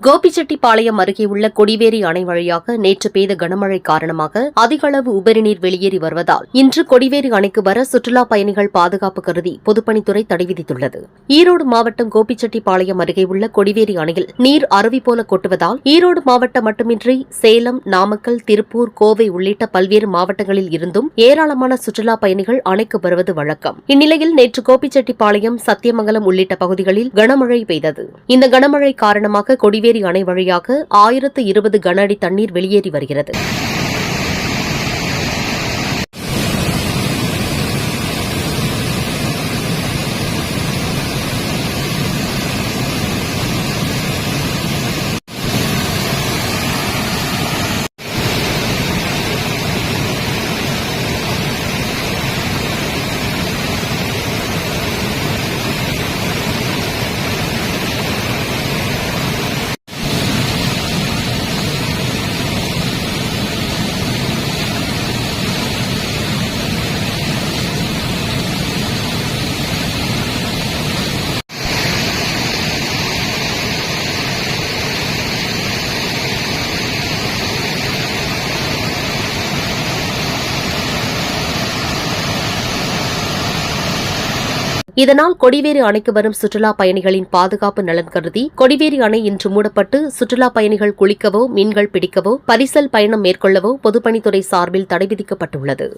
கோபிச்செட்டிப்பாளையம் அருகே உள்ள கொடிவேரி அணை வழியாக நேற்று பெய்த கனமழை காரணமாக அதிக அளவு உபரிநீர் வெளியேறி வருவதால் இன்று கொடிவேரி அணைக்கு வர சுற்றுலா பயணிகள் பாதுகாப்பு கருதி பொதுப்பணித்துறை தடை விதித்துள்ளது. ஈரோடு மாவட்டம் கோபிச்செட்டிப்பாளையம் அருகே உள்ள கொடிவேரி அணையில் நீர் அருவி போல கொட்டுவதால் ஈரோடு மாவட்டம் மட்டுமின்றி சேலம் நாமக்கல் திருப்பூர் கோவை உள்ளிட்ட பல்வேறு மாவட்டங்களில் இருந்தும் ஏராளமான சுற்றுலா பயணிகள் அணைக்கு வருவது வழக்கம். இந்நிலையில் நேற்று கோபிச்செட்டிப்பாளையம் சத்தியமங்கலம் உள்ளிட்ட பகுதிகளில் கனமழை பெய்தது. இந்த கனமழை காரணமாக கொடிவேரி அணை வழியாக ஆயிரத்து இருபது கன அடி தண்ணீர் வெளியேறி வருகிறது. இதனால் கொடிவேரி அணைக்கு வரும் சுற்றுலா பயணிகளின் பாதுகாப்பு நலன் கருதி கொடிவேரி அணை இன்று மூடப்பட்டு சுற்றுலா பயணிகள் குளிக்கவோ மீன்கள் பிடிக்கவோ பரிசல் பயணம் மேற்கொள்ளவோ பொதுப்பணித்துறை சார்பில் தடை விதிக்கப்பட்டுள்ளது.